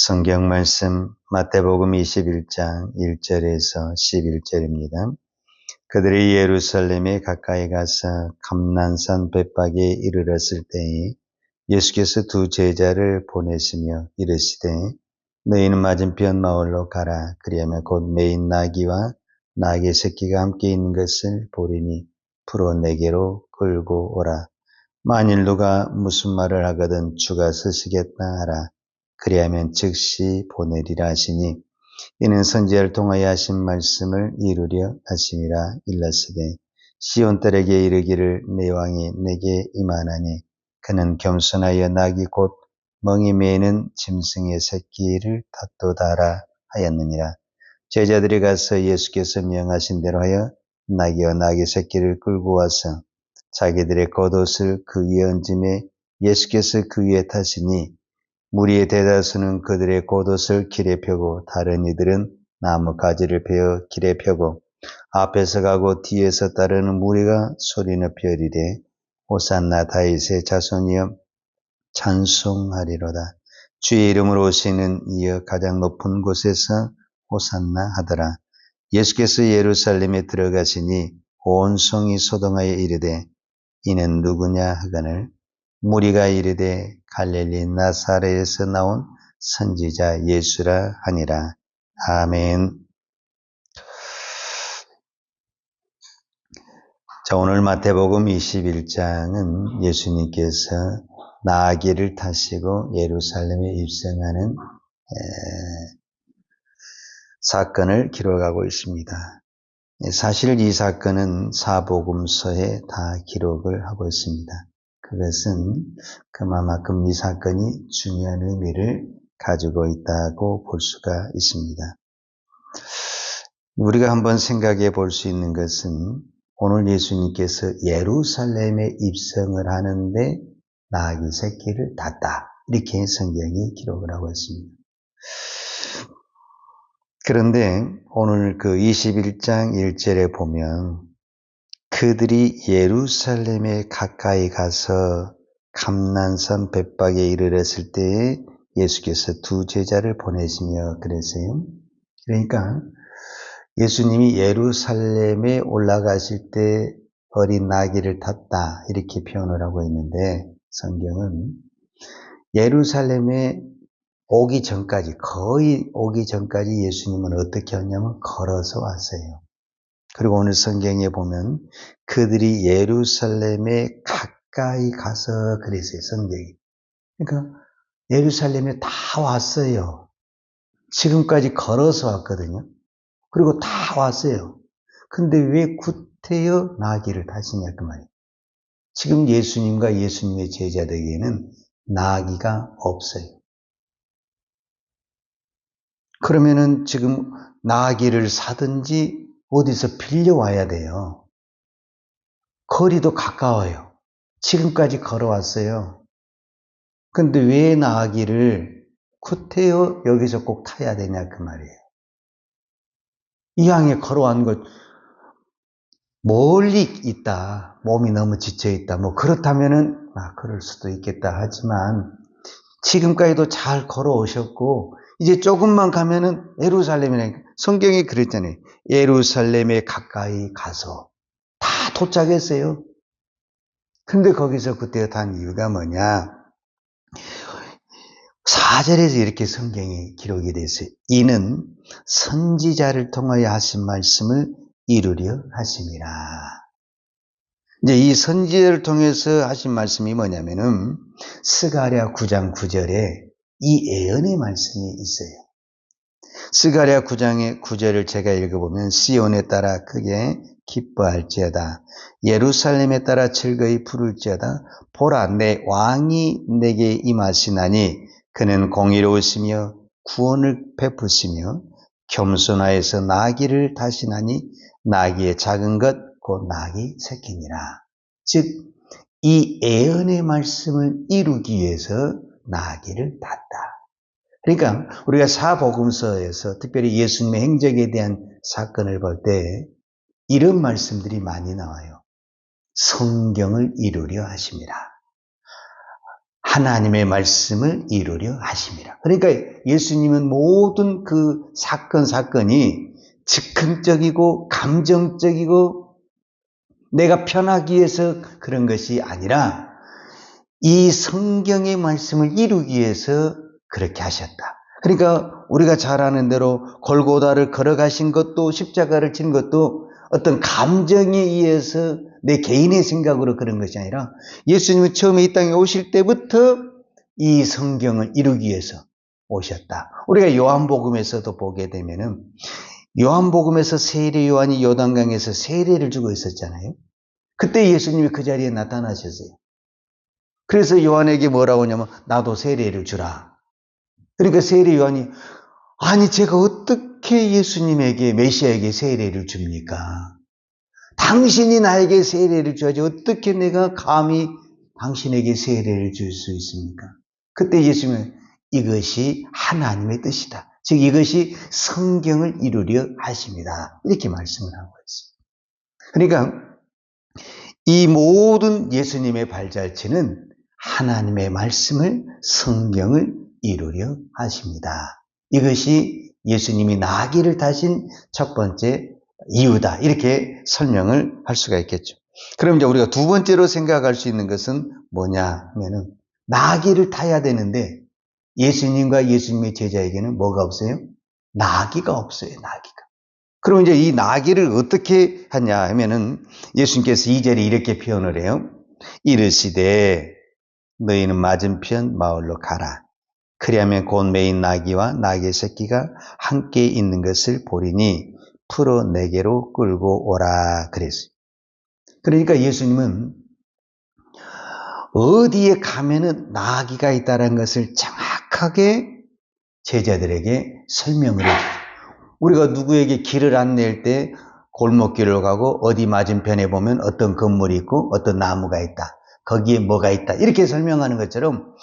성경 말씀 마태복음 21장 1절에서 11절입니다. 그들이 예루살렘에 가까이 가서 감난산 벳박에 이르렀을 때에 예수께서 두 제자를 보내시며 이르시되 너희는 맞은편 마을로 가라. 그리하면 곧 메인 나귀와 나귀 새끼가 함께 있는 것을 보리니 풀어 내게로 끌고 오라. 만일 누가 무슨 말을 하거든 주가 쓰시겠다 하라 그리하면 즉시 보내리라 하시니 이는 선지자를 통하여 하신 말씀을 이루려 하심이라 일렀으되 시온 딸에게 이르기를 내 왕이 내게 임하나니 그는 겸손하여 낙이 곧 멍이 메는 짐승의 새끼를 탓도다라 하였느니라. 제자들이 가서 예수께서 명하신 대로 하여 나귀와 나귀 새끼를 끌고 와서 자기들의 겉옷을 그 위에 얹음에 예수께서 그 위에 타시니 무리의 대다수는 그들의 겉옷을 길에 펴고 다른 이들은 나무 가지를 베어 길에 펴고 앞에서 가고 뒤에서 따르는 무리가 소리 높여 이르되 호산나 다윗의 자손이여 찬송하리로다. 주의 이름으로 오시는 이어 가장 높은 곳에서 호산나 하더라. 예수께서 예루살렘에 들어가시니 온 성이 소동하여 이르되 이는 누구냐 하거늘 무리가 이르되 갈릴리 나사렛에서 나온 선지자 예수라 하니라. 아멘. 자, 오늘 마태복음 21장은 예수님께서 나귀를 타시고 예루살렘에 입성하는 사건을 기록하고 있습니다. 사실 이 사건은 사복음서에 다 기록을 하고 있습니다. 그것은 그만큼 이 사건이 중요한 의미를 가지고 있다고 볼 수가 있습니다. 우리가 한번 생각해 볼 수 있는 것은 오늘 예수님께서 예루살렘에 입성을 하는데 나귀 새끼를 땄다. 이렇게 성경이 기록을 하고 있습니다. 그런데 오늘 그 21장 1절에 보면 그들이 예루살렘에 가까이 가서 감난산 벳박에 이르렀을 때에 예수께서 두 제자를 보내시며 그랬어요. 그러니까 예수님이 예루살렘에 올라가실 때 어린 나귀를 탔다 이렇게 표현을 하고 있는데 성경은 예루살렘에 오기 전까지 거의 오기 전까지 예수님은 어떻게 하냐면 걸어서 왔어요. 그리고 오늘 성경에 보면 그들이 예루살렘에 가까이 가서 그랬어요, 성경이. 그러니까 예루살렘에 다 왔어요. 지금까지 걸어서 왔거든요. 그리고 다 왔어요. 근데 왜 구태여 나귀를 타시냐 그 말이에요. 지금 예수님과 예수님의 제자들에게는 나귀가 없어요. 그러면은 지금 나귀를 사든지 어디서 빌려와야 돼요. 거리도 가까워요. 지금까지 걸어왔어요. 근데 왜 나기를 쿠테어 여기서 꼭 타야 되냐 그 말이에요. 이왕에 걸어온 것 멀리 있다. 몸이 너무 지쳐 있다. 뭐 그렇다면은 아 그럴 수도 있겠다 하지만 지금까지도 잘 걸어오셨고 이제 조금만 가면은 예루살렘이라니까 성경이 그랬잖아요. 예루살렘에 가까이 가서 다 도착했어요. 근데 거기서 그때 단 이유가 뭐냐? 4절에서 이렇게 성경이 기록이 됐어요. 이는 선지자를 통하여 하신 말씀을 이루려 하심이라. 이제 이 선지자를 통해서 하신 말씀이 뭐냐면은 스가랴 9장 9절에 이 예언의 말씀이 있어요. 스가랴 9장의 9절을 제가 읽어보면 시온에 따라 크게 기뻐할지어다. 예루살렘에 따라 즐거이 부를지어다. 보라 내 왕이 내게 임하시나니 그는 공의로우시며 구원을 베푸시며 겸손하여서 나귀를 타시나니 나귀의 작은 것 곧 나귀 새끼니라. 즉 이 예언의 말씀을 이루기 위해서 나귀를 탔다. 그러니까 우리가 사복음서에서 특별히 예수님의 행적에 대한 사건을 볼 때 이런 말씀들이 많이 나와요. 성경을 이루려 하십니다. 하나님의 말씀을 이루려 하심이라. 그러니까 예수님은 모든 그 사건, 사건이 즉흥적이고 감정적이고 내가 편하기 위해서 그런 것이 아니라 이 성경의 말씀을 이루기 위해서 그렇게 하셨다. 그러니까 우리가 잘 아는 대로 골고다를 걸어가신 것도 십자가를 친 것도 어떤 감정에 의해서 내 개인의 생각으로 그런 것이 아니라 예수님은 처음에 이 땅에 오실 때부터 이 성경을 이루기 위해서 오셨다. 우리가 요한복음에서도 보게 되면은 요한복음에서 세례 요한이 요단강에서 세례를 주고 있었잖아요. 그때 예수님이 그 자리에 나타나셨어요. 그래서 요한에게 뭐라고 하냐면 나도 세례를 주라. 그러니까 세례 요한이 아니 제가 어떻게 예수님에게 메시아에게 세례를 줍니까? 당신이 나에게 세례를 줘야지 어떻게 내가 감히 당신에게 세례를 줄 수 있습니까? 그때 예수님은 이것이 하나님의 뜻이다. 즉 이것이 성경을 이루려 하십니다. 이렇게 말씀을 하고 있습니다. 그러니까 이 모든 예수님의 발자취는 하나님의 말씀을 성경을 이루려 하십니다. 이것이 예수님이 나귀를 타신 첫 번째 이유다. 이렇게 설명을 할 수가 있겠죠. 그럼 이제 우리가 두 번째로 생각할 수 있는 것은 뭐냐 하면은 나귀를 타야 되는데 예수님과 예수님의 제자에게는 뭐가 없어요? 나귀가 없어요. 나귀가. 그럼 이제 이 나귀를 어떻게 하냐 하면은 예수님께서 이 절에 이렇게 표현을 해요. 이르시되 너희는 맞은편 마을로 가라. 그리하면 곧 메인 나귀와 나귀 새끼가 함께 있는 것을 보리니 풀어 내게로 끌고 오라 그랬어요. 그러니까 예수님은 어디에 가면은 나귀가 있다는 것을 정확하게 제자들에게 설명을 해요. 우리가 누구에게 길을 안낼 때 골목길을 가고 어디 맞은편에 보면 어떤 건물이 있고 어떤 나무가 있다. 거기에 뭐가 있다. 이렇게 설명하는 것처럼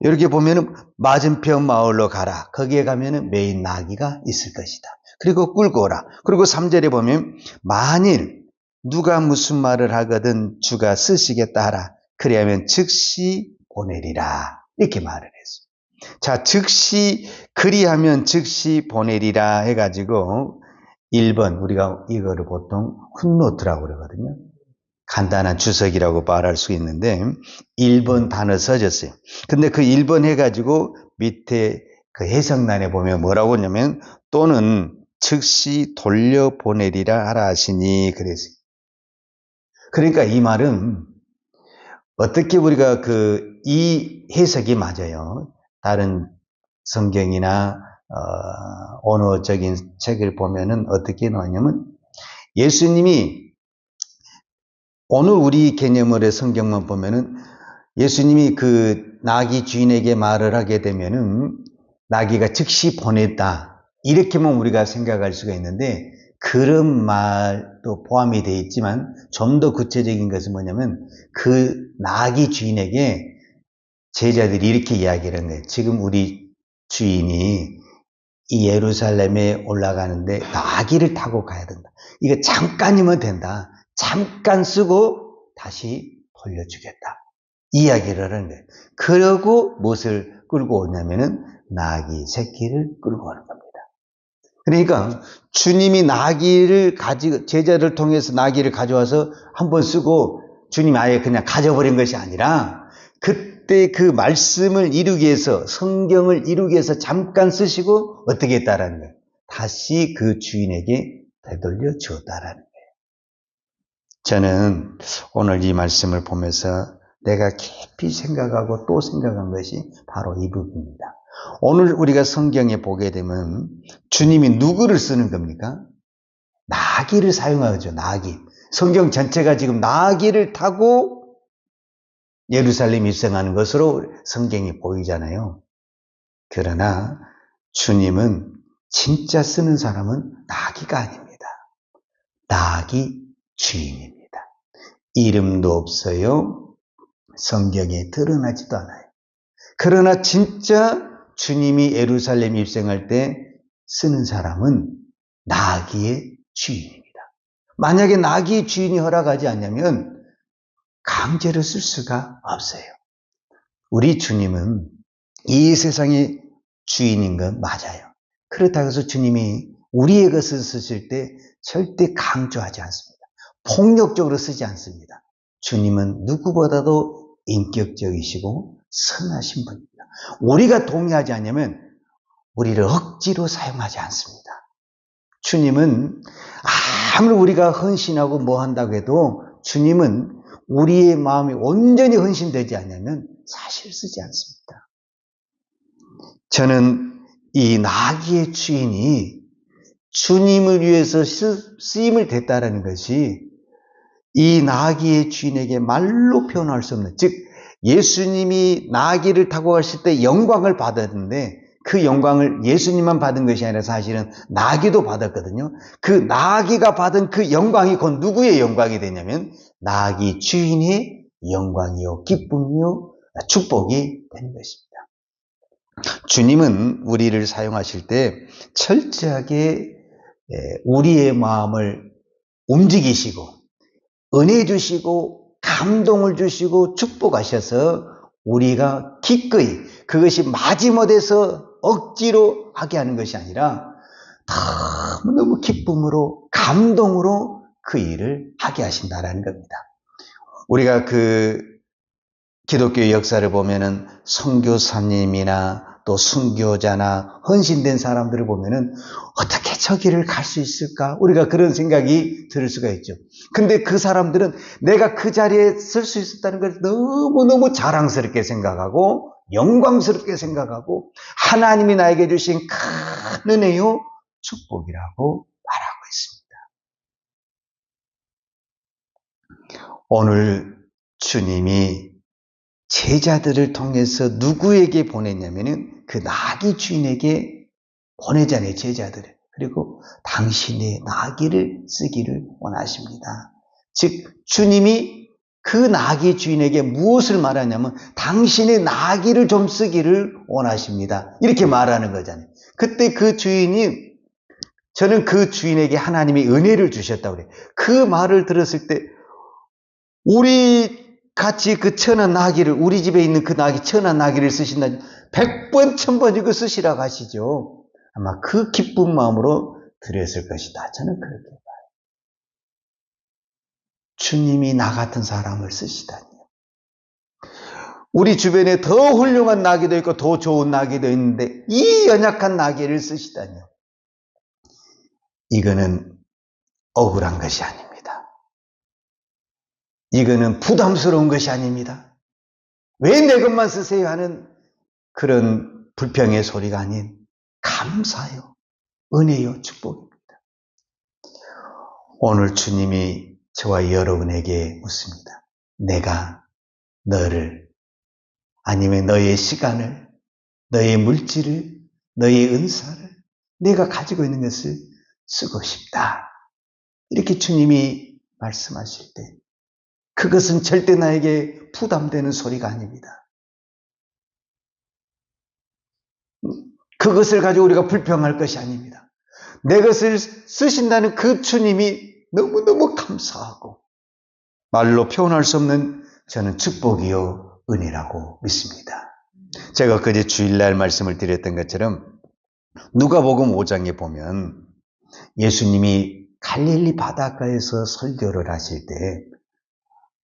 이렇게 보면은 맞은편 마을로 가라. 거기에 가면은 메인 나귀가 있을 것이다. 그리고 끌고 오라. 그리고 3절에 보면 만일 누가 무슨 말을 하거든 주가 쓰시겠다 하라. 그리하면 즉시 보내리라. 이렇게 말을 했습니다. 자, 즉시 그리하면 즉시 보내리라 해 가지고 1번 우리가 이거를 보통 훗노트라고 그러거든요. 간단한 주석이라고 말할 수 있는데 1번 단어 써졌어요. 근데 그 1번 해가지고 밑에 그 해석란에 보면 뭐라고 하냐면 또는 즉시 돌려보내리라 하라 하시니 그랬어요. 그러니까 이 말은 어떻게 우리가 그 이 해석이 맞아요. 다른 성경이나 어, 언어적인 책을 보면은 어떻게 나오냐면 예수님이 오늘 우리 개념을의 성경만 보면은 예수님이 그 나귀 주인에게 말을 하게 되면은 나귀가 즉시 보냈다. 이렇게만 우리가 생각할 수가 있는데 그런 말도 포함이 되어 있지만 좀 더 구체적인 것은 뭐냐면 그 나귀 주인에게 제자들이 이렇게 이야기를 한 거예요. 지금 우리 주인이 이 예루살렘에 올라가는데 나귀를 타고 가야 된다. 이거 잠깐이면 된다. 잠깐 쓰고 다시 돌려주겠다. 이야기를 하는 거예요. 그러고 무엇을 끌고 오냐면은 나귀 새끼를 끌고 오는 겁니다. 그러니까 주님이 나귀를 가지 제자를 통해서 나귀를 가져와서 한 번 쓰고 주님 아예 그냥 가져버린 것이 아니라 그때 그 말씀을 이루기 위해서 성경을 이루기 위해서 잠깐 쓰시고 어떻게 했다라는 거예요. 다시 그 주인에게 되돌려 주었다라는. 저는 오늘 이 말씀을 보면서 내가 깊이 생각하고 또 생각한 것이 바로 이 부분입니다. 오늘 우리가 성경에 보게 되면 주님이 누구를 쓰는 겁니까? 나귀를 사용하죠, 나귀. 성경 전체가 지금 나귀를 타고 예루살렘 입성하는 것으로 성경이 보이잖아요. 그러나 주님은 진짜 쓰는 사람은 나귀가 아닙니다. 나귀 주인입니다. 이름도 없어요. 성경에 드러나지도 않아요. 그러나 진짜 주님이 예루살렘 입성할 때 쓰는 사람은 나귀의 주인입니다. 만약에 나귀의 주인이 허락하지 않냐면 강제로 쓸 수가 없어요. 우리 주님은 이 세상의 주인인 건 맞아요. 그렇다고 해서 주님이 우리의 것을 쓰실 때 절대 강조하지 않습니다. 폭력적으로 쓰지 않습니다. 주님은 누구보다도 인격적이시고 선하신 분입니다. 우리가 동의하지 않으면 우리를 억지로 사용하지 않습니다. 주님은 아무리 우리가 헌신하고 뭐 한다고 해도 주님은 우리의 마음이 온전히 헌신되지 않으면 사실 쓰지 않습니다. 저는 이 나귀의 주인이 주님을 위해서 쓰임을 됐다라는 것이 이 나귀의 주인에게 말로 표현할 수 없는, 즉, 예수님이 나귀를 타고 가실 때 영광을 받았는데 그 영광을 예수님만 받은 것이 아니라 사실은 나귀도 받았거든요. 그 나귀가 받은 그 영광이 곧 누구의 영광이 되냐면 나귀 주인의 영광이요, 기쁨이요, 축복이 되는 것입니다. 주님은 우리를 사용하실 때 철저하게 우리의 마음을 움직이시고 은혜 주시고 감동을 주시고 축복하셔서 우리가 기꺼이 그것이 마지못해서 억지로 하게 하는 것이 아니라 너무너무 기쁨으로 감동으로 그 일을 하게 하신다라는 겁니다. 우리가 그 기독교 역사를 보면은 선교사님이나 또 순교자나 헌신된 사람들을 보면은 어떻게 저 길을 갈수 있을까? 우리가 그런 생각이 들 수가 있죠. 근데 그 사람들은 내가 그 자리에 쓸수 있었다는 걸 너무너무 자랑스럽게 생각하고 영광스럽게 생각하고 하나님이 나에게 주신 큰 은혜요 축복이라고 말하고 있습니다. 오늘 주님이 제자들을 통해서 누구에게 보냈냐면은 그 나귀 주인에게 보내자네 제자들을 그리고 당신의 나귀를 쓰기를 원하십니다. 즉 주님이 그 나귀 주인에게 무엇을 말하냐면 당신의 나귀를 좀 쓰기를 원하십니다. 이렇게 말하는 거잖아요. 그때 그 주인이 저는 그 주인에게 하나님이 은혜를 주셨다고 그래요. 그 말을 들었을 때 우리 같이 그 천한 나귀를 우리 집에 있는 그 나귀 천한 나귀를 쓰신다. 백번 천번 이거 쓰시라고 하시죠. 아마 그 기쁜 마음으로 드렸을 것이다. 저는 그렇게 봐요. 주님이 나 같은 사람을 쓰시다니요. 우리 주변에 더 훌륭한 나귀도 있고 더 좋은 나귀도 있는데 이 연약한 나귀를 쓰시다니요. 이거는 억울한 것이 아닙니다. 이거는 부담스러운 것이 아닙니다. 왜 내 것만 쓰세요 하는 그런 불평의 소리가 아닌 감사요, 은혜요, 축복입니다. 오늘 주님이 저와 여러분에게 묻습니다. 내가 너를 아니면 너의 시간을, 너의 물질을, 너의 은사를 내가 가지고 있는 것을 쓰고 싶다. 이렇게 주님이 말씀하실 때 그것은 절대 나에게 부담되는 소리가 아닙니다. 그것을 가지고 우리가 불평할 것이 아닙니다. 내 것을 쓰신다는 그 주님이 너무너무 감사하고 말로 표현할 수 없는 저는 축복이요 은혜라고 믿습니다. 제가 그제 주일날 말씀을 드렸던 것처럼 누가복음 5장에 보면 예수님이 갈릴리 바닷가에서 설교를 하실 때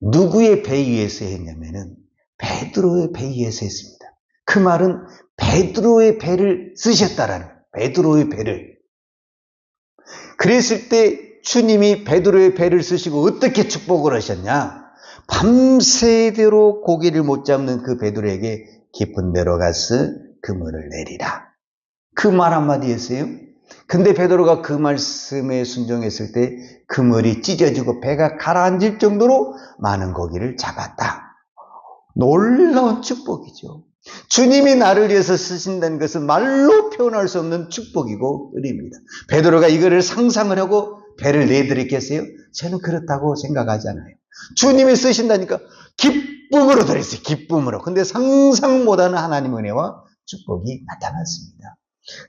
누구의 배 위에서 했냐면은 베드로의 배 위에서 했습니다. 그 말은 베드로의 배를 쓰셨다라는 베드로의 배를 그랬을 때 주님이 베드로의 배를 쓰시고 어떻게 축복을 하셨냐? 밤새대로 고기를 못 잡는 그 베드로에게 깊은 데로 가서 그물을 내리라. 그 말 한마디 했어요. 근데 베드로가 그 말씀에 순종했을 때 그물이 찢어지고 배가 가라앉을 정도로 많은 고기를 잡았다. 놀라운 축복이죠. 주님이 나를 위해서 쓰신다는 것은 말로 표현할 수 없는 축복이고 은혜입니다. 베드로가 이거를 상상을 하고 배를 내드렸겠어요? 저는 그렇다고 생각하지 않아요. 주님이 쓰신다니까 기쁨으로 들었어요. 기쁨으로. 근데 상상 못하는 하나님 은혜와 축복이 나타났습니다.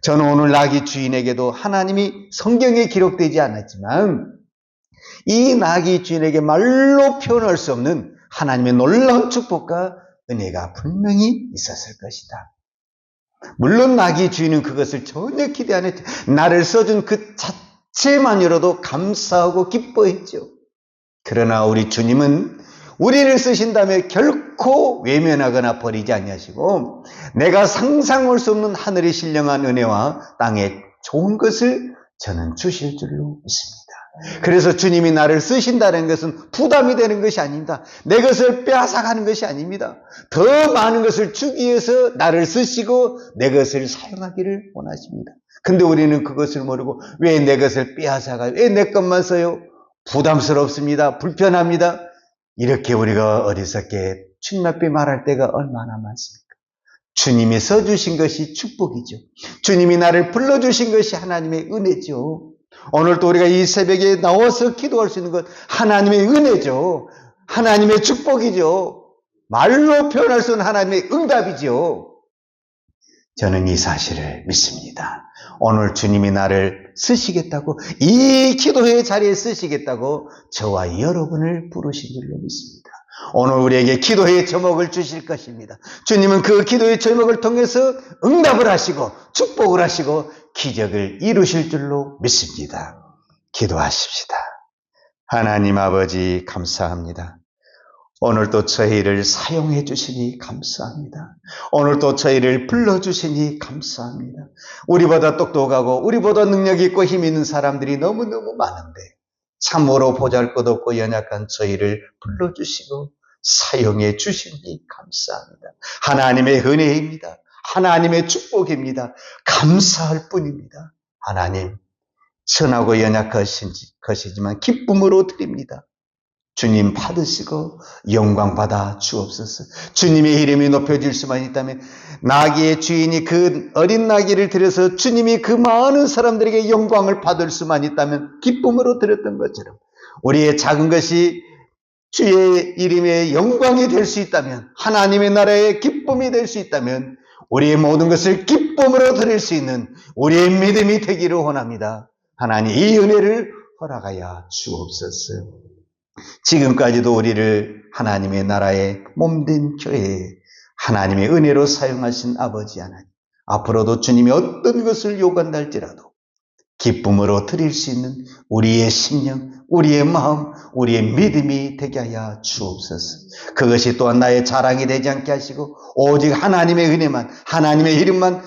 저는 오늘 나귀 주인에게도 하나님이 성경에 기록되지 않았지만 이 나귀 주인에게 말로 표현할 수 없는 하나님의 놀라운 축복과 은혜가 분명히 있었을 것이다. 물론 나귀 주인은 그것을 전혀 기대 안 했죠. 나를 써준 그 자체만으로도 감사하고 기뻐했죠. 그러나 우리 주님은 우리를 쓰신다며 결코 외면하거나 버리지 아니하시고 내가 상상할 수 없는 하늘의 신령한 은혜와 땅의 좋은 것을 저는 주실 줄로 믿습니다. 그래서 주님이 나를 쓰신다는 것은 부담이 되는 것이 아닙니다. 내 것을 빼앗아가는 것이 아닙니다. 더 많은 것을 주기 위해서 나를 쓰시고 내 것을 사용하기를 원하십니다. 근데 우리는 그것을 모르고 왜 내 것을 빼앗아가요? 왜 내 것만 써요? 부담스럽습니다. 불편합니다. 이렇게 우리가 어리석게 앞에 말할 때가 얼마나 많습니까? 주님이 써주신 것이 축복이죠. 주님이 나를 불러주신 것이 하나님의 은혜죠. 오늘도 우리가 이 새벽에 나와서 기도할 수 있는 것 하나님의 은혜죠. 하나님의 축복이죠. 말로 표현할 수 없는 하나님의 응답이죠. 저는 이 사실을 믿습니다. 오늘 주님이 나를 쓰시겠다고, 이 기도의 자리에 쓰시겠다고 저와 여러분을 부르신 줄로 믿습니다. 오늘 우리에게 기도의 제목을 주실 것입니다. 주님은 그 기도의 제목을 통해서 응답을 하시고 축복을 하시고 기적을 이루실 줄로 믿습니다. 기도하십시다. 하나님 아버지 감사합니다. 오늘도 저희를 사용해 주시니 감사합니다. 오늘도 저희를 불러 주시니 감사합니다. 우리보다 똑똑하고 우리보다 능력 있고 힘 있는 사람들이 너무너무 많은데 참으로 보잘것 없고 연약한 저희를 불러 주시고 사용해 주시니 감사합니다. 하나님의 은혜입니다. 하나님의 축복입니다. 감사할 뿐입니다. 하나님, 선하고 연약하신 것이지만 기쁨으로 드립니다. 주님 받으시고 영광 받아 주옵소서. 주님의 이름이 높여질 수만 있다면 나귀의 주인이 그 어린 나귀를 들여서 주님이 그 많은 사람들에게 영광을 받을 수만 있다면 기쁨으로 드렸던 것처럼 우리의 작은 것이 주의 이름의 영광이 될 수 있다면 하나님의 나라의 기쁨이 될 수 있다면 우리의 모든 것을 기쁨으로 드릴 수 있는 우리의 믿음이 되기를 원합니다. 하나님 이 은혜를 허락하여 주옵소서. 지금까지도 우리를 하나님의 나라의 몸된 교회에 하나님의 은혜로 사용하신 아버지 하나님. 앞으로도 주님이 어떤 것을 요구한다 할지라도 기쁨으로 드릴 수 있는 우리의 심령, 우리의 마음, 우리의 믿음이 되게 하여 주옵소서. 그것이 또한 나의 자랑이 되지 않게 하시고 오직 하나님의 은혜만, 하나님의 이름만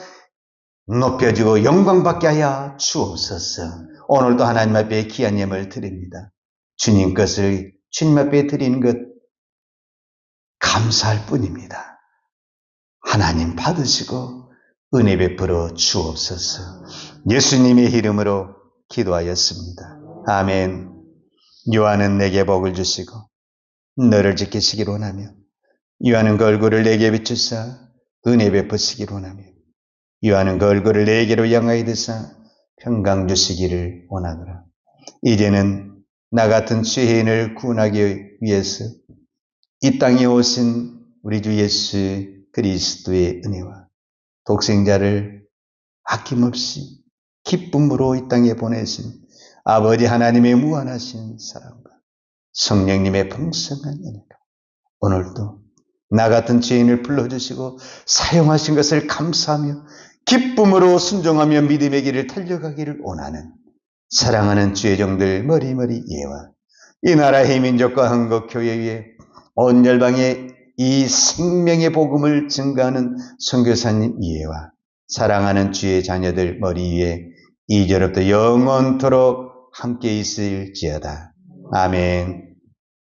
높여지고 영광받게 하여 주옵소서. 오늘도 하나님 앞에 귀한 예물 드립니다. 주님 것을 주님 앞에 드리는 것 감사할 뿐입니다. 하나님 받으시고 은혜 베풀어 주옵소서. 예수님의 이름으로 기도하였습니다. 아멘. 요한은 내게 복을 주시고 너를 지키시길 원하며 요한은 그 얼굴을 내게 비추사 은혜 베푸시길 원하며 요한은 그 얼굴을 내게로 향하여 드사 평강 주시기를 원하노라. 이제는 나 같은 죄인을 구원하기 위해서 이 땅에 오신 우리 주 예수 그리스도의 은혜와 독생자를 아낌없이 기쁨으로 이 땅에 보내신 아버지 하나님의 무한하신 사랑과 성령님의 풍성한 은혜가 오늘도 나 같은 죄인을 불러주시고 사용하신 것을 감사하며 기쁨으로 순종하며 믿음의 길을 달려가기를 원하는 사랑하는 주의종들 머리머리 예와 이 나라의 민족과 한국교회 위에 온 열방에 이 생명의 복음을 증가하는 선교사님 이해와 사랑하는 주의 자녀들 머리 위에 이제로부터 영원토록 함께 있을지어다. 아멘.